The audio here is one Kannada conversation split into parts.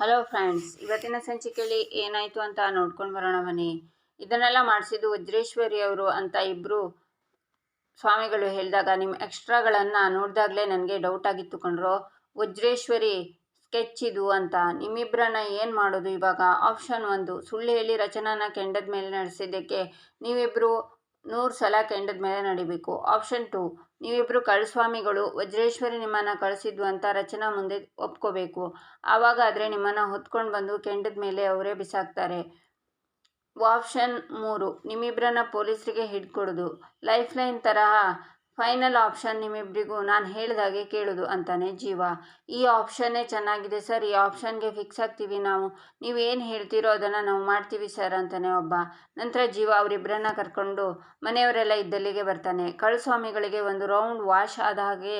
ಹಲೋ ಫ್ರೆಂಡ್ಸ್ ಇವತ್ತಿನ ಸಂಚಿಕೆಯಲ್ಲಿ ಏನಾಯಿತು ಅಂತ ನೋಡ್ಕೊಂಡು ಬರೋಣ ಬನ್ನಿ. ಇದನ್ನೆಲ್ಲ ಮಾಡಿಸಿದ್ದು ವಜ್ರೇಶ್ವರಿ ಅವರು ಅಂತ ಇಬ್ಬರು ಸ್ವಾಮಿಗಳು ಹೇಳಿದಾಗ ನಿಮ್ಮ ಎಕ್ಸ್ಟ್ರಾಗಳನ್ನು ನೋಡಿದಾಗಲೇ ನನಗೆ ಡೌಟ್ ಆಗಿತ್ತು ವಜ್ರೇಶ್ವರಿ ಸ್ಕೆಚ್ ಇದು ಅಂತ. ನಿಮ್ಮಿಬ್ಬರನ್ನ ಏನು ಮಾಡೋದು ಇವಾಗ? ಆಪ್ಷನ್ ಒಂದು, ಸುಳ್ಳು ಹೇಳಿ ರಚನಾನ ಕೆಂಡದ ಮೇಲೆ ನಡೆಸಿದ್ದಕ್ಕೆ ನೀವಿಬ್ಬರು ನೂರು ಸಲ ಕೆಂಡದ ಮೇಲೆ ನಡಿಬೇಕು. ಆಪ್ಷನ್ ಟು ನೀವಿಬ್ಬರು ಕಳಸ್ವಾಮಿಗಳು ವಜ್ರೇಶ್ವರಿ ನಿಮ್ಮನ್ನು ಕಳಿಸಿದ್ವು ಅಂತ ರಚನಾ ಮುಂದೆ ಒಪ್ಕೋಬೇಕು. ಆವಾಗ ಆದರೆ ನಿಮ್ಮನ್ನು ಹೊತ್ಕೊಂಡು ಬಂದು ಕೆಂಡದ ಮೇಲೆ ಅವರೇ ಬಿಸಾಕ್ತಾರೆ. ಆಪ್ಷನ್ ಮೂರು ನಿಮ್ಮಿಬ್ಬರನ್ನ ಪೊಲೀಸರಿಗೆ ಹಿಡ್ಕೊಡೋದು. ಲೈಫ್ ಲೈನ್ ತರಹ ಫೈನಲ್ ಆಪ್ಷನ್ ನಿಮ್ಮಿಬ್ಬರಿಗೂ ನಾನು ಹೇಳಿದಾಗೆ ಕೇಳೋದು ಅಂತಾನೆ ಜೀವ. ಈ ಆಪ್ಷನ್ನೇ ಚೆನ್ನಾಗಿದೆ ಸರ್ ಈ ಆಪ್ಷನ್ಗೆ ಫಿಕ್ಸ್ ಆಗ್ತೀವಿ ನಾವು. ನೀವು ಏನು ಹೇಳ್ತೀರೋ ಅದನ್ನು ನಾವು ಮಾಡ್ತೀವಿ ಸರ್ ಅಂತಾನೆ ಒಬ್ಬ. ನಂತರ ಜೀವ ಅವರಿಬ್ಬರನ್ನ ಕರ್ಕೊಂಡು ಮನೆಯವರೆಲ್ಲ ಇದ್ದಲ್ಲಿಗೆ ಬರ್ತಾನೆ. ಕಳ್ಸ್ವಾಮಿಗಳಿಗೆ ಒಂದು ರೌಂಡ್ ವಾಶ್ ಆದ ಹಾಗೆ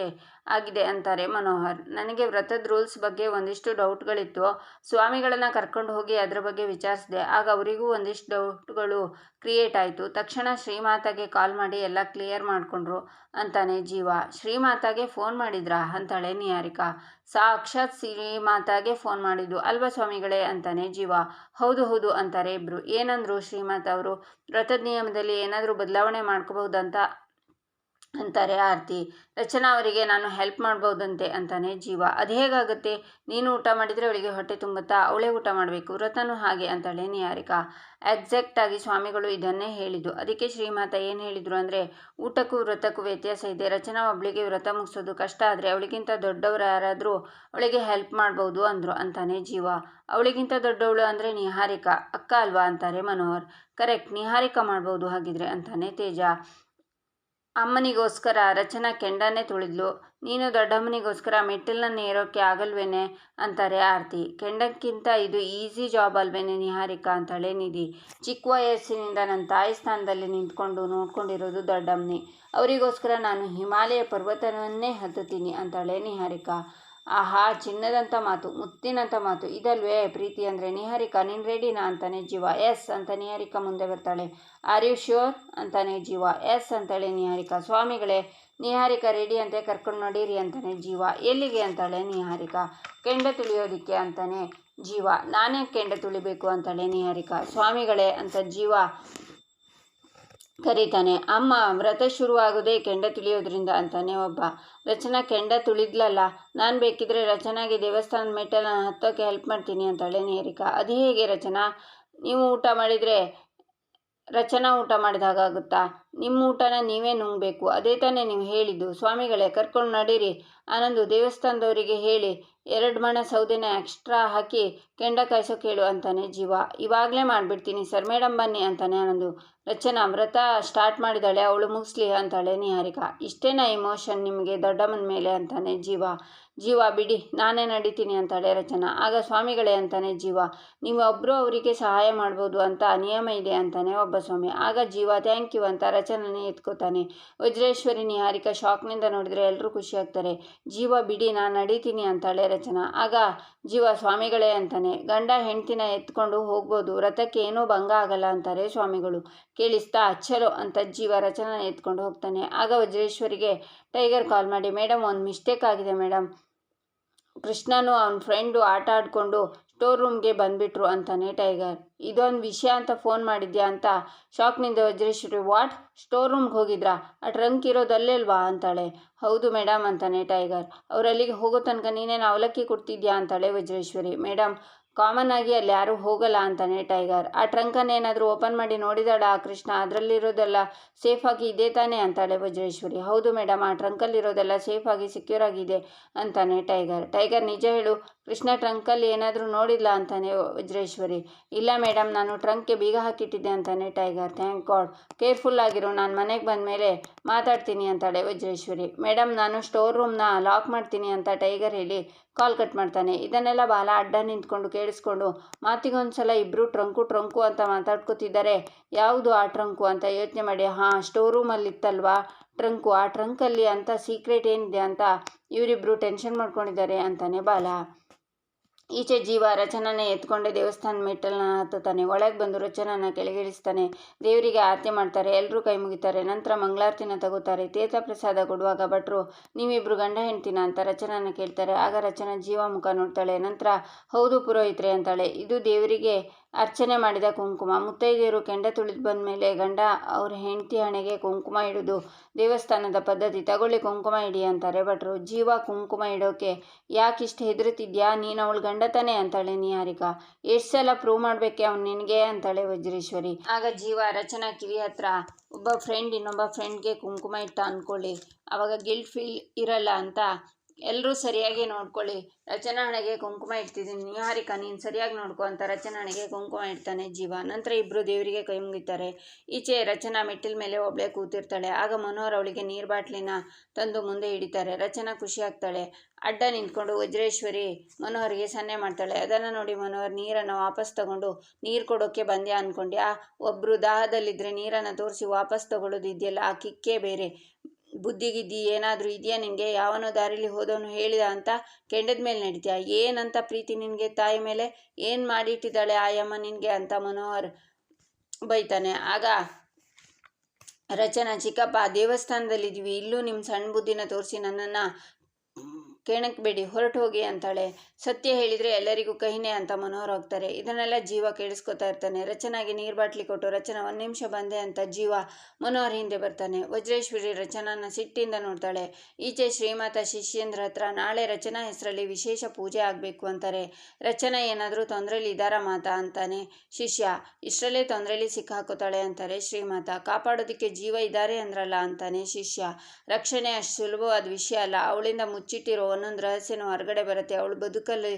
ಆಗಿದೆ ಅಂತಾರೆ ಮನೋಹರ್. ನನಗೆ ವ್ರತದ ರೂಲ್ಸ್ ಬಗ್ಗೆ ಒಂದಿಷ್ಟು ಡೌಟ್ಗಳಿತ್ತು. ಸ್ವಾಮಿಗಳನ್ನು ಕರ್ಕೊಂಡು ಹೋಗಿ ಅದರ ಬಗ್ಗೆ ವಿಚಾರಿಸಿದೆ. ಆಗ ಅವರಿಗೂ ಒಂದಿಷ್ಟು ಡೌಟ್ಗಳು ಕ್ರಿಯೇಟ್ ಆಯಿತು. ತಕ್ಷಣ ಶ್ರೀಮಾತಾಗೆ ಕಾಲ್ ಮಾಡಿ ಎಲ್ಲ ಕ್ಲಿಯರ್ ಮಾಡಿಕೊಂಡ್ರು ಅಂತಾನೆ ಜೀವ. ಶ್ರೀಮಾತಾಗೆ ಫೋನ್ ಮಾಡಿದ್ರಾ? ಅಂತಾಳೆ ನಿಹಾರಿಕಾ. ಸಾಕ್ಷಾತ್ ಶ್ರೀಮಾತಾಗೆ ಫೋನ್ ಮಾಡಿದ್ದು ಅಲ್ವಾ ಸ್ವಾಮಿಗಳೇ? ಅಂತಾನೆ ಜೀವ. ಹೌದು ಹೌದು ಅಂತಾರೆ ಇಬ್ರು. ಏನಂದ್ರು ಶ್ರೀಮಾತ ಅವರು? ವ್ರತದ ನಿಯಮದಲ್ಲಿ ಏನಾದರೂ ಬದಲಾವಣೆ ಮಾಡ್ಕೋಬಹುದಂತ ಅಂತಾರೆ, ಆರತಿ, ರಚನಾ ಅವರಿಗೆ ನಾನು ಹೆಲ್ಪ್ ಮಾಡ್ಬೋದಂತೆ ಅಂತಾನೆ ಜೀವ. ಅದು ಹೇಗಾಗುತ್ತೆ? ನೀನು ಊಟ ಮಾಡಿದರೆ ಅವಳಿಗೆ ಹೊಟ್ಟೆ ತುಂಬುತ್ತಾ, ಅವಳೇ ಊಟ ಮಾಡಬೇಕು. ವ್ರತನೂ ಹಾಗೆ ಅಂತಾಳೆ ನಿಹಾರಿಕಾ. ಎಕ್ಸಾಕ್ಟಾಗಿ ಸ್ವಾಮಿಗಳು ಇದನ್ನೇ ಹೇಳಿದ್ದು. ಅದಕ್ಕೆ ಶ್ರೀಮಾತ ಏನು ಹೇಳಿದರು ಅಂದರೆ, ಊಟಕ್ಕೂ ವ್ರತಕ್ಕೂ ವ್ಯತ್ಯಾಸ ಇದೆ. ರಚನಾ ಒಬ್ಳಿಗೆ ವ್ರತ ಮುಗಿಸೋದು ಕಷ್ಟ ಆದರೆ ಅವಳಿಗಿಂತ ದೊಡ್ಡವರು ಯಾರಾದರೂ ಅವಳಿಗೆ ಹೆಲ್ಪ್ ಮಾಡ್ಬೋದು ಅಂದರು ಅಂತಾನೆ ಜೀವ. ಅವಳಿಗಿಂತ ದೊಡ್ಡವಳು ಅಂದರೆ ನಿಹಾರಿಕಾ, ಅಕ್ಕ ಅಲ್ವಾ? ಅಂತಾರೆ ಮನೋಹರ್. ಕರೆಕ್ಟ್ ನಿಹಾರಿಕಾ ಮಾಡ್ಬೋದು ಹಾಗಿದ್ರೆ ಅಂತಾನೆ ತೇಜ. ಅಮ್ಮನಿಗೋಸ್ಕರ ರಚನಾ ಕೆಂಡನೇ ತುಳಿದ್ಲು. ನೀನು ದೊಡ್ಡಮ್ಮನಿಗೋಸ್ಕರ ಮೆಟ್ಟಿಲನ್ನು ಏರೋಕ್ಕೆ ಆಗಲ್ವೇನೆ? ಅಂತಾರೆ ಆರತಿ. ಕೆಂಡಕ್ಕಿಂತ ಇದು ಈಸಿ ಜಾಬ್ ಅಲ್ವೇನೆ ನಿಹಾರಿಕಾ ಅಂತಾಳೆ ನಿಧಿ. ಚಿಕ್ಕ ವಯಸ್ಸಿನಿಂದ ನನ್ನ ತಾಯಿ ಸ್ಥಾನದಲ್ಲಿ ನಿಂತ್ಕೊಂಡು ನೋಡ್ಕೊಂಡಿರೋದು ದೊಡ್ಡಮ್ಮನಿ. ಅವರಿಗೋಸ್ಕರ ನಾನು ಹಿಮಾಲಯ ಪರ್ವತವನ್ನೇ ಹತ್ತುತ್ತೀನಿ ಅಂತಾಳೆ ನಿಹಾರಿಕಾ. ಆಹಾ ಚಿನ್ನದಂಥ ಮಾತು ಮುತ್ತಿನಂಥ ಮಾತು. ಇದಲ್ವೇ, ಪ್ರೀತಿ ಅಂದರೆ ನಿಹಾರಿಕಾ, ನೀನು ರೆಡಿನಾ ಅಂತಾನೆ ಜೀವ. ಎಸ್ ಅಂತ ನಿಹಾರಿಕಾ ಮುಂದೆ ಬರ್ತಾಳೆ. ಆರ್ ಯು ಶ್ಯೂರ್ ಅಂತಾನೆ ಜೀವ. ಎಸ್ ಅಂತಾಳೆ ನಿಹಾರಿಕಾ. ಸ್ವಾಮಿಗಳೇ, ನಿಹಾರಿಕಾ ರೆಡಿ ಅಂತ ಕರ್ಕೊಂಡು ನೋಡಿರಿ ಅಂತಾನೆ ಜೀವ. ಎಲ್ಲಿಗೆ ಅಂತಾಳೆ ನಿಹಾರಿಕಾ? ಕೆಂಡ ತುಳಿಯೋದಿಕ್ಕೆ ಅಂತಾನೆ ಜೀವ. ನಾನೇ ಕೆಂಡ ತುಳಿಬೇಕು ಅಂತಾಳೆ ನಿಹಾರಿಕಾ. ಸ್ವಾಮಿಗಳೇ ಅಂತ ಜೀವ. ಕರೀತಾನೆ. ಅಮ್ಮ, ವ್ರತ ಶುರುವಾಗೋದೇ ಕೆಂಡ ತುಳಿಯೋದ್ರಿಂದ ಅಂತಾನೆ ಒಬ್ಬ. ರಚನಾ, ಕೆಂಡ ತುಳಿದ್ಲಲ್ಲ? ನಾನು ಬೇಕಿದ್ರೆ ರಚನಾಗೆ ದೇವಸ್ಥಾನದ ಮೆಟ್ಟಲನ್ನು ಹತ್ತೋಕೆ ಹೆಲ್ಪ್ ಮಾಡ್ತೀನಿ ಅಂತಾಳೆ ನೇರಿಕಾ. ಅದು ಹೇಗೆ ರಚನಾ? ನೀವು ಊಟ ಮಾಡಿದರೆ ರಚನಾ ಊಟ ಮಾಡಿದಾಗುತ್ತಾ ನಿಮ್ಮ ಊಟನ ನೀವೇ ನುಂಗಬೇಕು. ಅದೇ ತಾನೇ ನೀವು ಹೇಳಿದ್ದು. ಸ್ವಾಮಿಗಳೇ, ಕರ್ಕೊಂಡು ನಡೀರಿ. ಆನಂದು ದೇವಸ್ಥಾನದವರಿಗೆ ಹೇಳಿ. ಎರಡು ಮಣ ಸೌದೆನ ಎಕ್ಸ್ಟ್ರಾ ಹಾಕಿ ಕೆಂಡ ಕಾಯಿಸೋಕೆ ಕೇಳು ಅಂತಾನೆ ಜೀವ. ಇವಾಗಲೇ ಮಾಡಿಬಿಡ್ತೀನಿ ಸರ್ ಮೇಡಮ್ ಬನ್ನಿ ಅಂತಾನೆ ಆನಂದು ರಚನಾ, ವ್ರತ ಸ್ಟಾರ್ಟ್ ಮಾಡಿದಾಳೆ ಅವಳು ಮುಗಿಸ್ಲಿ ಅಂತಾಳೆ ನಿಹಾರಿಕಾ. ಇಷ್ಟೇನಾ ಇಮೋಷನ್ ನಿಮಗೆ ದೊಡ್ಡಮ್ಮನ ಮೇಲೆ ಅಂತಾನೆ ಜೀವ. ಜೀವ, ಬಿಡಿ, ನಾನೇ ನಡೀತೀನಿ ಅಂತಾಳೆ ರಚನಾ. ಆಗ ಸ್ವಾಮಿಗಳೇ ಅಂತಾನೆ ಜೀವ. ನೀವು ಒಬ್ಬರು ಅವರಿಗೆ ಸಹಾಯ ಮಾಡ್ಬೋದು ಅಂತ ನಿಯಮ ಇದೆ ಅಂತಾನೆ ಒಬ್ಬ ಸ್ವಾಮಿ. ಆಗ ಜೀವ ಥ್ಯಾಂಕ್ ಯು ಅಂತ ರಚನನೇ ಎತ್ಕೋತಾನೆ. ವಜ್ರೇಶ್ವರಿ ನಿಹಾರಿಕಾ ಶಾಕ್ನಿಂದ ನೋಡಿದರೆ ಎಲ್ಲರೂ ಖುಷಿಯಾಗ್ತಾರೆ ಜೀವ, ಬಿಡಿ, ನಾನು ನಡೀತೀನಿ ಅಂತಾಳೆ ರಚನಾ ಆಗ ಜೀವ ಸ್ವಾಮಿಗಳೇ ಅಂತಾನೆ, ಗಂಡ ಹೆಂಡ್ತಿನ ಎತ್ಕೊಂಡು ಹೋಗ್ಬೋದು, ರಥಕ್ಕೆ ಏನೂ ಭಂಗ ಆಗಲ್ಲ ಅಂತಾರೆ ಸ್ವಾಮಿಗಳು. ಕೇಳಿಸ್ತಾ ಅಚ್ಚರು ಅಂತ ಜೀವ ರಚನ ಎತ್ಕೊಂಡು ಹೋಗ್ತಾನೆ. ಆಗ ವಜ್ರೇಶ್ವರಿಗೆ, ಟೈಗರ್ ಕಾಲ್ ಮಾಡಿ ಮೇಡಮ್ ಒಂದು ಮಿಸ್ಟೇಕ್ ಆಗಿದೆ ಮೇಡಮ್ ಕೃಷ್ಣನು ಅವನ ಫ್ರೆಂಡು ಆಟ ಆಡಿಕೊಂಡು ಸ್ಟೋರ್ ರೂಮ್ಗೆ ಬಂದ್ಬಿಟ್ರು ಅಂತಾನೆ ಟೈಗರ್. ಇದೊಂದು ವಿಷಯ ಅಂತ ಫೋನ್ ಮಾಡಿದ್ಯಾ ಅಂತ ಶಾಕ್ನಿಂದ ವಜ್ರೇಶ್ವರಿ, ವಾಟ್? ಸ್ಟೋರ್ ರೂಮ್ಗೆ ಹೋಗಿದ್ರಾ? ಆ ಟ್ರಂಕ್ ಇರೋದಲ್ಲೇಲ್ವಾ ಅಂತಾಳೆ. ಹೌದು ಮೇಡಮ್ ಅಂತಾನೆ ಟೈಗರ್. ಅವರಲ್ಲಿಗೆ ಹೋಗೋ ತನಕ ನೀನೇನು ಅವಲಕ್ಕಿ ಕೊಡ್ತಿದ್ಯಾ? ಅಂತಾಳೆ ವಜ್ರೇಶ್ವರಿ. ಮೇಡಮ್ ಕಾಮನ್ ಆಗಿ ಅಲ್ಲಿ ಯಾರೂ ಹೋಗಲ್ಲ ಅಂತಾನೆ ಟೈಗರ್. ಆ ಟ್ರಂಕನ್ನು ಏನಾದರೂ ಓಪನ್ ಮಾಡಿ ನೋಡಿದಾಳ ಆ ಕೃಷ್ಣ? ಅದರಲ್ಲಿರೋದೆಲ್ಲ ಸೇಫಾಗಿ ಇದೆ ತಾನೇ ಅಂತಾಳೆ ವಜ್ರೇಶ್ವರಿ. ಹೌದು ಮೇಡಮ್ ಆ ಟ್ರಂಕಲ್ಲಿರೋದೆಲ್ಲ ಸೇಫಾಗಿ ಸೆಕ್ಯೂರ್ ಆಗಿದೆ ಅಂತಾನೆ ಟೈಗರ್. ಟೈಗರ್, ನಿಜ ಹೇಳು, ಕೃಷ್ಣ ಟ್ರಂಕಲ್ಲಿ ಏನಾದರೂ ನೋಡಿಲ್ಲ ಅಂತಾನೆ ವಜ್ರೇಶ್ವರಿ? ಇಲ್ಲ ಮೇಡಮ್ ನಾನು ಟ್ರಂಕ್ಗೆ ಬೀಗ ಹಾಕಿಟ್ಟಿದ್ದೆ ಅಂತಾನೆ ಟೈಗರ್. ಥ್ಯಾಂಕ್ ಗಾಡ್ ಕೇರ್ಫುಲ್ ಆಗಿರು, ನಾನು ಮನೆಗೆ ಬಂದ ಮೇಲೆ ಮಾತಾಡ್ತೀನಿ ಅಂತಾಳೆ ವಜ್ರೇಶ್ವರಿ. ಮೇಡಮ್ ನಾನು ಸ್ಟೋರ್ ರೂಮ್ನ ಲಾಕ್ ಮಾಡ್ತೀನಿ ಅಂತ ಟೈಗರ್ ಹೇಳಿ ಕಾಲ್ ಕಟ್ ಮಾಡ್ತಾನೆ. ಇದನ್ನೆಲ್ಲ ಬಾಲ ಅಡ್ಡ ನಿಂತ್ಕೊಂಡು ಕೇಳಿಸ್ಕೊಂಡು, ಮಾತಿಗೊಂದ್ಸಲ ಇಬ್ಬರು ಟ್ರಂಕು ಟ್ರಂಕು ಅಂತ ಮಾತಾಡ್ಕೋತಿದ್ದಾರೆ. ಯಾವುದು ಆ ಟ್ರಂಕು ಅಂತ ಯೋಚನೆ ಮಾಡಿ, ಹಾಂ ಸ್ಟೋರ್ ರೂಮಲ್ಲಿ ಇತ್ತಲ್ವಾ ಟ್ರಂಕು? ಆ ಟ್ರಂಕಲ್ಲಿ ಅಂತ ಸೀಕ್ರೆಟ್ ಏನಿದೆ ಅಂತ ಇವರಿಬ್ಬರು ಟೆನ್ಷನ್ ಮಾಡ್ಕೊಂಡಿದ್ದಾರೆ ಅಂತಾನೆ ಬಾಲ. ಈಚೆ ಜೀವ ರಚನನ ಎತ್ಕೊಂಡೆ ದೇವಸ್ಥಾನ ಮೆಟ್ಟಲನ್ನ ಹತ್ತುತ್ತಾನೆ. ಒಳಗೆ ಬಂದು ರಚನನ ಕೆಳಗಿಳಿಸ್ತಾನೆ. ದೇವರಿಗೆ ಆರತಿ ಮಾಡ್ತಾರೆ. ಎಲ್ಲರೂ ಕೈ ಮುಗಿತಾರೆ. ನಂತರ ಮಂಗಳಾರತಿನ ತಗೋತಾರೆ. ತೀರ್ಥ ಪ್ರಸಾದ ಕೊಡುವಾಗ ಭಟ್ರು, ನೀವಿಬ್ರು ಗಂಡ ಹೆಂಡ್ತೀನ? ಅಂತ ರಚನನ ಕೇಳ್ತಾರೆ. ಆಗ ರಚನ ಜೀವ ಮುಖ ನೋಡ್ತಾಳೆ. ನಂತರ, ಹೌದು ಪುರೋಹಿತ್ರೆ ಅಂತಾಳೆ. ಇದು ದೇವರಿಗೆ ಅರ್ಚನೆ ಮಾಡಿದ ಕುಂಕುಮ. ಮುತ್ತೈದೆಯರು ಕೆಂಡ ತುಳಿದು ಬಂದ ಮೇಲೆ ಗಂಡ, ಅವ್ರ ಹೆಂಡತಿ ಹಣೆಗೆ ಕುಂಕುಮ ಇಡೋದು, ದೇವಸ್ಥಾನದ ಪದ್ಧತಿ ತಗೊಳ್ಳಿ ಕುಂಕುಮ ಇಡಿ ಅಂತಾರೆ ಭಟ್ರು. ಜೀವ, ಕುಂಕುಮ ಇಡೋಕೆ ಯಾಕಿಷ್ಟು ಹೆದರುತ್ತಿದ್ಯಾ ನೀನು ಅವಳು ಗಂಡ ತಾನೆ ಅಂತಾಳೆ ನಿಹಾರಿಕಾ. ಎಷ್ಟು ಸಲ ಪ್ರೂವ್ ಮಾಡಬೇಕೆ ಅವ್ನು ನಿನಗೆ? ಅಂತಾಳೆ ವಜ್ರೇಶ್ವರಿ. ಆಗ ಜೀವ, ರಚನಾ ಕಿವಿ ಹತ್ರ ಒಬ್ಬ ಫ್ರೆಂಡ್ ಇನ್ನೊಬ್ಬ ಫ್ರೆಂಡ್ಗೆ ಕುಂಕುಮ ಇಟ್ಟ ಅಂದ್ಕೊಳ್ಳಿ ಆವಾಗ ಗಿಲ್ಟ್ ಫೀಲ್ ಇರಲ್ಲ ಅಂತ ಎಲ್ಲರೂ ಸರಿಯಾಗಿ ನೋಡ್ಕೊಳ್ಳಿ. ರಚನಾ ಹಣೆಗೆ ಕುಂಕುಮ ಇಡ್ತಿದ್ದೀನಿ. ನಿಹಾರಿಕಾ, ನೀನು ಸರಿಯಾಗಿ ನೋಡ್ಕೊ ಅಂತ ರಚನಾ ಹಣೆಗೆ ಕುಂಕುಮ ಇಡ್ತಾನೆ ಜೀವ. ನಂತರ ಇಬ್ಬರು ದೇವರಿಗೆ ಕೈ ಮುಗಿತಾರೆ. ಈಚೆ ರಚನಾ ಮೆಟ್ಟಿಲ ಮೇಲೆ ಒಬ್ಬಳೆ ಕೂತಿರ್ತಾಳೆ. ಆಗ ಮನೋಹರ್ ಅವಳಿಗೆ ನೀರು ಬಾಟ್ಲಿನ ತಂದು ಮುಂದೆ ಹಿಡಿತಾರೆ. ರಚನಾ ಖುಷಿ ಆಗ್ತಾಳೆ. ಅಡ್ಡ ನಿಂತ್ಕೊಂಡು ವಜ್ರೇಶ್ವರಿ ಮನೋಹರ್ಗೆ ಸನ್ನೆ ಮಾಡ್ತಾಳೆ. ಅದನ್ನು ನೋಡಿ ಮನೋಹರ್ ನೀರನ್ನು ವಾಪಸ್ ತಗೊಂಡು, ನೀರು ಕೊಡೋಕ್ಕೆ ಬಂದ್ಯಾ? ಆ ಒಬ್ಬರು ದಾಹದಲ್ಲಿದ್ದರೆ ನೀರನ್ನು ತೋರಿಸಿ ವಾಪಸ್ ತಗೊಳ್ಳೋದು ಇದೆಯಲ್ಲ ಆ ಕಿಕ್ಕೇ ಬೇರೆ. ಬುದ್ಧಿಗಿದ್ದಿ ಏನಾದರೂ ಇದೆಯಾ ನಿನಗೆ? ಯಾವನೋ ದಾರಿಲಿ ಹೋದವನು ಹೇಳಿದ ಅಂತ ಕೆಂಡದ ಮೇಲೆ ನಡೀತೀಯ? ಏನಂತ ಪ್ರೀತಿ ನಿನಗೆ ತಾಯಿ ಮೇಲೆ? ಏನು ಮಾಡಿಟ್ಟಿದ್ದಾಳೆ ಆಯಮ್ಮ ನಿನಗೆ ಅಂತ ಮನೋಹರ್ ಬೈತಾನೆ. ಆಗ ರಚನಾ, ಚಿಕ್ಕಪ್ಪ, ದೇವಸ್ಥಾನದಲ್ಲಿದ್ದೀವಿ. ಇಲ್ಲೂ ನಿಮ್ಮ ಸಣ್ಣ ಬುದ್ಧಿನ ತೋರಿಸಿ ನನ್ನನ್ನು ಬೇಡಿ, ಹೊರಟು ಹೋಗಿ ಅಂತಾಳೆ. ಸತ್ಯ ಹೇಳಿದರೆ ಎಲ್ಲರಿಗೂ ಕಹಿನೇ ಅಂತ ಮನೋಹರ್ ಹೋಗ್ತಾರೆ. ಇದನ್ನೆಲ್ಲ ಜೀವ ಕೇಳಿಸ್ಕೊತಾ ಇರ್ತಾನೆ. ರಚನಾಗೆ ನೀರು ಬಾಟ್ಲಿ ಕೊಟ್ಟು ರಚನಾ ಒಂದು ನಿಮಿಷ ಬಂದೆ ಅಂತ ಜೀವ ಮನೋಹರ್ ಹಿಂದೆ ಬರ್ತಾನೆ. ವಜ್ರೇಶ್ವರಿ ರಚನಾನ ಸಿಟ್ಟಿಂದ ನೋಡ್ತಾಳೆ. ಈಚೆ ಶ್ರೀಮಾತ ಶಿಷ್ಯೇಂದ್ರ ಹತ್ರ ನಾಳೆ ರಚನಾ ಹೆಸರಲ್ಲಿ ವಿಶೇಷ ಪೂಜೆ ಆಗಬೇಕು ಅಂತಾರೆ. ರಚನಾ ಏನಾದರೂ ತೊಂದರೆಲಿ ಇದ್ದಾರ ಮಾತಾ ಅಂತಾನೆ ಶಿಷ್ಯ. ಇಷ್ಟರಲ್ಲೇ ತೊಂದರೆಲಿ ಸಿಕ್ಕಾಕೋತಾಳೆ ಅಂತಾರೆ ಶ್ರೀಮಾತ. ಕಾಪಾಡೋದಕ್ಕೆ ಜೀವ ಇದ್ದಾರೆ ಅಂದ್ರಲ್ಲ ಅಂತಾನೆ ಶಿಷ್ಯ. ರಕ್ಷಣೆ ಅಷ್ಟು ಸುಲಭವಾದ ವಿಷಯ ಅಲ್ಲ. ಅವಳಿಂದ ಮುಚ್ಚಿಟ್ಟಿರೋ ಒಂದೊಂದು ರಹಸ್ಯನೂ ಹೊರಗಡೆ ಬರುತ್ತೆ. ಅವಳು ಬದುಕಲ್ಲಿ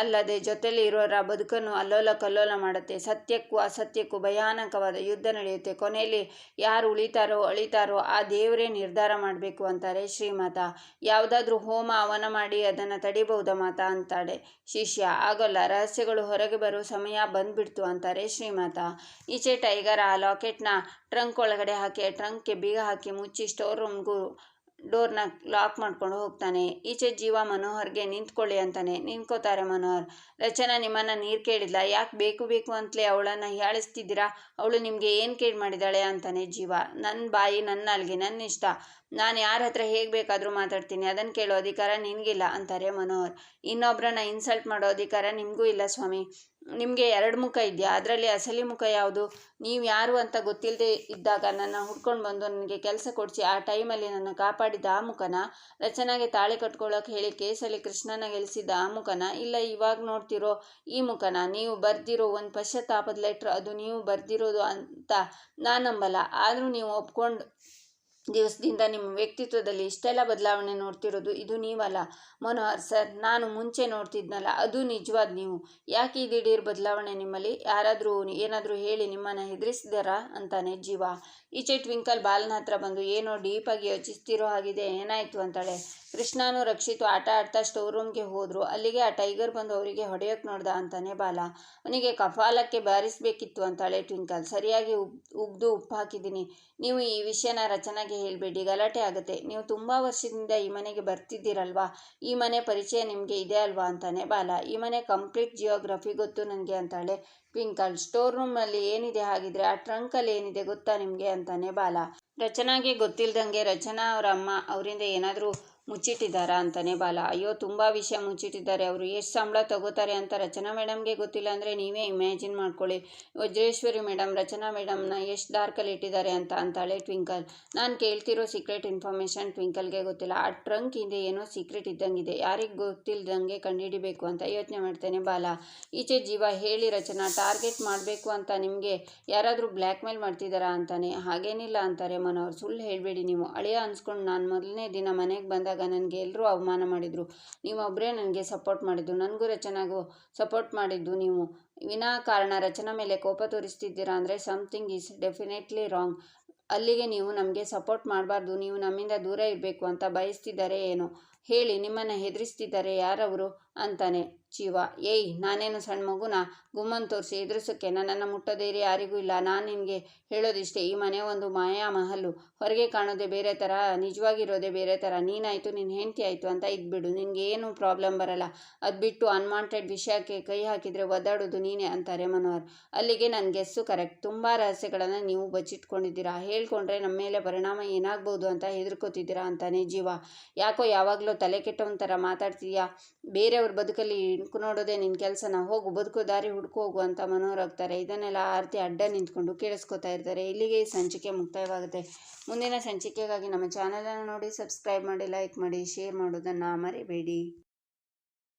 ಅಲ್ಲದೆ ಜೊತೆಲಿ ಇರೋರ ಬದುಕನ್ನು ಅಲ್ಲೋಲ ಕಲ್ಲೋಲ ಮಾಡುತ್ತೆ. ಸತ್ಯಕ್ಕೂ ಅಸತ್ಯಕ್ಕೂ ಭಯಾನಕವಾದ ಯುದ್ಧ ನಡೆಯುತ್ತೆ. ಕೊನೆಯಲ್ಲಿ ಯಾರು ಉಳಿತಾರೋ ಅಳಿತಾರೋ ಆ ದೇವರೇ ನಿರ್ಧಾರ ಮಾಡಬೇಕು ಅಂತಾರೆ ಶ್ರೀಮಾತ. ಯಾವುದಾದ್ರೂ ಹೋಮ ಅವನ ಮಾಡಿ ಅದನ್ನು ತಡಿಬಹುದ ಮಾತ ಅಂತಾಳೆ ಶಿಷ್ಯ. ಆಗೋಲ್ಲ, ರಹಸ್ಯಗಳು ಹೊರಗೆ ಬರೋ ಸಮಯ ಬಂದ್ಬಿಡ್ತು ಅಂತಾರೆ ಶ್ರೀಮಾತ. ಈಚೆ ಟೈಗರ್ ಆ ಲಾಕೆಟ್ನ ಟ್ರಂಕ್ ಒಳಗಡೆ ಹಾಕಿ ಟ್ರಂಕ್ಗೆ ಬೀಗ ಹಾಕಿ ಮುಚ್ಚಿ ಸ್ಟೋರ್ ರೂಮ್ಗೂ ಡೋರ್ನ ಲಾಕ್ ಮಾಡ್ಕೊಂಡು ಹೋಗ್ತಾನೆ. ಈಚೆ ಜೀವ ಮನೋಹರ್ಗೆ ನಿಂತ್ಕೊಳ್ಳಿ ಅಂತಾನೆ. ನಿಂತ್ಕೋತಾರೆ ಮನೋಹರ್. ರಚನಾ, ನಿಮ್ಮನ್ನು ನೀರು ಕೇಳಿದ್ಲ? ಯಾಕೆ ಬೇಕು ಬೇಕು ಅಂತಲೇ ಅವಳನ್ನು ಹೇಳಿಸ್ತಿದ್ದೀರಾ ಅವಳು ನಿಮಗೆ ಏನು ಕೇಳಿ ಮಾಡಿದ್ದಾಳೆ ಅಂತಾನೆ ಜೀವ. ನನ್ನ ಬಾಯಿ ನನ್ನ ಅಲ್ಗೆ ನನ್ನ ಇಷ್ಟ. ನಾನು ಯಾರ ಹತ್ರ ಹೇಗೆ ಬೇಕಾದರೂ ಮಾತಾಡ್ತೀನಿ. ಅದನ್ನು ಕೇಳೋ ಅಧಿಕಾರ ನಿನಗಿಲ್ಲ ಅಂತಾರೆ ಮನೋಹರ್. ಇನ್ನೊಬ್ಬರನ್ನ ಇನ್ಸಲ್ಟ್ ಮಾಡೋ ಅಧಿಕಾರ ನಿಮಗೂ ಇಲ್ಲ ಸ್ವಾಮಿ. ನಿಮಗೆ ಎರಡು ಮುಖ ಇದೆಯಾ? ಅದರಲ್ಲಿ ಅಸಲಿ ಮುಖ ಯಾವುದು? ನೀವು ಯಾರು ಅಂತ ಗೊತ್ತಿಲ್ಲದೆ ಇದ್ದಾಗ ನನ್ನ ಹುಡ್ಕೊಂಡು ಬಂದು ನನಗೆ ಕೆಲಸ ಕೊಡಿಸಿ ಆ ಟೈಮಲ್ಲಿ ನನ್ನ ಕಾಪಾಡಿದ ಆ ಮುಖನ ರಚನಾಗೆ ತಾಳಿ ಕಟ್ಕೊಳ್ಳೋಕೆ ಹೇಳಿ ಕೇಸಲ್ಲಿ ಕೃಷ್ಣನ ಗೆಲ್ಲಿಸಿದ ಆ ಮುಖನ, ಇಲ್ಲ ಇವಾಗ ನೋಡ್ತಿರೋ ಈ ಮುಖನ, ನೀವು ಬರ್ದಿರೋ ಒಂದು ಪಶ್ಚಾತ್ತಾಪದ ಲೆಟ್ರ್ ಅದು ನೀವು ಬರ್ದಿರೋದು ಅಂತ ನಾನು ನಂಬಲ್ಲ. ಆದರೂ ನೀವು ಒಪ್ಕೊಂಡು ದಿವಸದಿಂದ ನಿಮ್ಮ ವ್ಯಕ್ತಿತ್ವದಲ್ಲಿ ಇಷ್ಟೆಲ್ಲ ಬದಲಾವಣೆ ನೋಡ್ತಿರೋದು ಇದು ನೀವಲ್ಲ. ಮನೋಹರ್ ಸರ್, ನಾನು ಮುಂಚೆ ನೋಡ್ತಿದ್ನಲ್ಲ, ಅದು ನಿಜವಾದ ನೀವು. ಯಾಕೆ ದಿಢೀರ್ ಬದಲಾವಣೆ ನಿಮ್ಮಲ್ಲಿ? ಯಾರಾದರೂ ಏನಾದರೂ ಹೇಳಿ ನಿಮ್ಮನ್ನು ಹೆದರಿಸಿದಾರಾ? ಅಂತಾನೆ ಜೀವ. ಈಚೆ ಟ್ವಿಂಕಲ್ ಬಾಲನ ಹತ್ರ ಬಂದು, ಏನೋ ಡೀಪಾಗಿ ಯೋಚಿಸ್ತಿರೋ ಹಾಗಿದೆ, ಏನಾಯಿತು ಅಂತಾಳೆ. ಕೃಷ್ಣಾನು ರಕ್ಷಿತು ಆಟ ಆಡ್ತಾ ಸ್ಟೋರ್ ರೂಮ್ಗೆ ಹೋದರು. ಅಲ್ಲಿಗೆ ಆ ಟೈಗರ್ ಬಂದು ಅವರಿಗೆ ಹೊಡೆಯೋಕೆ ನೋಡ್ದ ಅಂತಾನೆ ಬಾಲ. ಅವನಿಗೆ ಕಫಾಲಕ್ಕೆ ಬಾರಿಸಬೇಕಿತ್ತು ಅಂತಾಳೆ ಟ್ವಿಂಕಲ್. ಸರಿಯಾಗಿ ಉಗ್ ಉಗ್ದು ಉಪ್ಪು ಹಾಕಿದ್ದೀನಿ. ನೀವು ಈ ವಿಷಯನ ರಚನೆಗೆ ಹೇಳಬೇಡಿ, ಗಲಾಟೆ ಆಗುತ್ತೆ. ನೀವು ತುಂಬ ವರ್ಷದಿಂದ ಈ ಮನೆಗೆ ಬರ್ತಿದ್ದೀರಲ್ವಾ? ಈ ಮನೆ ಪರಿಚಯ ನಿಮಗೆ ಇದೆ ಅಲ್ವಾ ಅಂತಾನೆ ಬಾಲ. ಈ ಮನೆ ಕಂಪ್ಲೀಟ್ ಜಿಯೋಗ್ರಫಿ ಗೊತ್ತು ನನಗೆ ಅಂತಾಳೆ. ಟ್ವಿಂಕಲ್, ಸ್ಟೋರ್ ರೂಮಲ್ಲಿ ಏನಿದೆ ಹಾಗಿದ್ರೆ ಆ ಟ್ರಂಕಲ್ಲಿ ಏನಿದೆ ಗೊತ್ತಾ ನಿಮಗೆ ಅಂತಾನೆ ಬಾಲ. ರಚನಾಗೆ ಗೊತ್ತಿಲ್ದಂಗೆ ರಚನಾ ಅವರ ಅಮ್ಮ, ಅವರಿಂದ ಏನಾದರೂ ಮುಚ್ಚಿಟ್ಟಿದ್ದಾರಾ ಅಂತಾನೆ ಬಾಲ. ಅಯ್ಯೋ, ತುಂಬ ವಿಷಯ ಮುಚ್ಚಿಟ್ಟಿದ್ದಾರೆ ಅವರು. ಎಷ್ಟು ಸಂಬಳ ತಗೋತಾರೆ ಅಂತ ರಚನಾ ಮೇಡಮ್ಗೆ ಗೊತ್ತಿಲ್ಲ ಅಂದರೆ ನೀವೇ ಇಮ್ಯಾಜಿನ್ ಮಾಡ್ಕೊಳ್ಳಿ. ವಜ್ರೇಶ್ವರಿ ಮೇಡಮ್, ರಚನಾ ಮೇಡಮ್ನ ಎಷ್ಟು ಡಾರ್ಕಲ್ಲಿ ಇಟ್ಟಿದ್ದಾರೆ ಅಂತ ಅಂತಾಳೆ ಟ್ವಿಂಕಲ್. ನಾನು ಕೇಳ್ತಿರೋ ಸೀಕ್ರೆಟ್ ಇನ್ಫಾರ್ಮೇಷನ್ ಟ್ವಿಂಕಲ್ಗೆ ಗೊತ್ತಿಲ್ಲ. ಆ ಟ್ರಂಕ್ ಹಿಂದೆ ಏನೋ ಸೀಕ್ರೆಟ್ ಇದ್ದಂಗಿದೆ. ಯಾರಿಗೆ ಗೊತ್ತಿಲ್ಲದಂಗೆ ಕಂಡುಹಿಡಿಬೇಕು ಅಂತ ಯೋಚನೆ ಮಾಡ್ತೇನೆ ಬಾಲ. ಈಚೆ ಜೀವ, ಹೇಳಿ ರಚನಾ ಟಾರ್ಗೆಟ್ ಮಾಡಬೇಕು ಅಂತ ನಿಮಗೆ ಯಾರಾದರೂ ಬ್ಲ್ಯಾಕ್ ಮೇಲ್ ಮಾಡ್ತಿದ್ದಾರಾ ಅಂತಾನೆ. ಹಾಗೇನಿಲ್ಲ ಅಂತಾರೆ ಮನೋಹರ್. ಸುಳ್ಳು ಹೇಳಬೇಡಿ ನೀವು. ಅಳಿಯ ಅನ್ಸ್ಕೊಂಡು ನಾನು ಮೊದಲನೇ ದಿನ ಮನೆಗೆ ಬಂದಾಗ ನನಗೆ ಎಲ್ಲರೂ ಅವಮಾನ ಮಾಡಿದರು. ನೀವೊಬ್ಬರೇ ನನಗೆ ಸಪೋರ್ಟ್ ಮಾಡಿದ್ದು. ನನಗೂ ರಚನಾಗೂ ಸಪೋರ್ಟ್ ಮಾಡಿದ್ದು ನೀವು. ವಿನಾಕಾರಣ ರಚನಾ ಮೇಲೆ ಕೋಪ ತೋರಿಸ್ತಿದ್ದೀರಾ ಅಂದರೆ ಸಮಥಿಂಗ್ ಈಸ್ ಡೆಫಿನೆಟ್ಲಿ ರಾಂಗ್ ಅಲ್ಲಿಗೆ ನೀವು ನಮಗೆ ಸಪೋರ್ಟ್ ಮಾಡಬಾರ್ದು. ನೀವು ನಮ್ಮಿಂದ ದೂರ ಇರಬೇಕು ಅಂತ ಬಯಸ್ತಿದ್ದಾರೆ ಏನೋ. ಹೇಳಿ, ನಿಮ್ಮನ್ನು ಹೆದರಿಸ್ತಿದ್ದಾರೆ ಯಾರವರು? ಅಂತಾನೆ. ಜೀವ ಏಯ್, ನಾನೇನು ಸಣ್ಣ ಮಗುನ? ಗುಮ್ಮನ್ ತೋರಿಸಿ, ಎದುರಿಸೋಕ್ಕೆ ನನ್ನನ್ನು ಮುಟ್ಟೋದೇರಿ ಯಾರಿಗೂ ಇಲ್ಲ. ನಾನು ನಿನಗೆ ಹೇಳೋದಿಷ್ಟೇ, ಈ ಮನೆ ಒಂದು ಮಾಯಾ ಮಹಲ್ಲು ಹೊರಗೆ ಕಾಣೋದೇ ಬೇರೆ ಥರ ನಿಜವಾಗಿರೋದೇ ಬೇರೆ ಥರ ನೀನಾಯಿತು ನಿನ್ನ ಹೆಂಡತಿ ಆಯಿತು ಅಂತ ಇದ್ಬಿಡು. ಏನು ಪ್ರಾಬ್ಲಮ್ ಬರಲ್ಲ. ಅದು ಬಿಟ್ಟು ಅನ್ವಾಂಟೆಡ್ ವಿಷಯಕ್ಕೆ ಕೈ ಹಾಕಿದರೆ ಒದ್ದಾಡೋದು ನೀನೇ ಅಂತಾರೆ ಮನೋಹರ್. ಅಲ್ಲಿಗೆ ನನ್ನ ಗೆಸ್ಸು ಕರೆಕ್ಟ್. ತುಂಬ ರಹಸ್ಯಗಳನ್ನು ನೀವು ಬಚ್ಚಿಟ್ಕೊಂಡಿದ್ದೀರಾ? ಹೇಳ್ಕೊಂಡ್ರೆ ನಮ್ಮ ಮೇಲೆ ಪರಿಣಾಮ ಏನಾಗ್ಬೋದು ಅಂತ ಹೆದರ್ಕೋತಿದ್ದೀರಾ ಅಂತಾನೆ ಜೀವ. ಯಾಕೋ ಯಾವಾಗಲೂ ತಲೆ ಕೆಟ್ಟವನ ಥರ ಮಾತಾಡ್ತೀಯಾ? ಬೇರೆಯವ್ರ ಬದುಕಲ್ಲಿ ಇಣುಕು ನೋಡೋದೇ ನಿನ್ನ ಕೆಲಸನ ಹೋಗು, ಬದುಕೋ ದಾರಿ, ಹುಡ್ಕೋ ಹೋಗು ಅಂತ ಮನೋರಾಗ್ತಾರೆ ಇದನ್ನೆಲ್ಲ ಆರತಿ ಅಡ್ಡ ನಿಂತ್ಕೊಂಡು ಕೇಳಿಸ್ಕೊತಾ ಇರ್ತಾರೆ. ಇಲ್ಲಿಗೆ ಈ ಸಂಚಿಕೆ ಮುಕ್ತಾಯವಾಗುತ್ತೆ. ಮುಂದಿನ ಸಂಚಿಕೆಗಾಗಿ ನಮ್ಮ ಚಾನಲನ್ನು ನೋಡಿ, ಸಬ್ಸ್ಕ್ರೈಬ್ ಮಾಡಿ, ಲೈಕ್ ಮಾಡಿ, ಶೇರ್ ಮಾಡೋದನ್ನು ಮರಿಬೇಡಿ.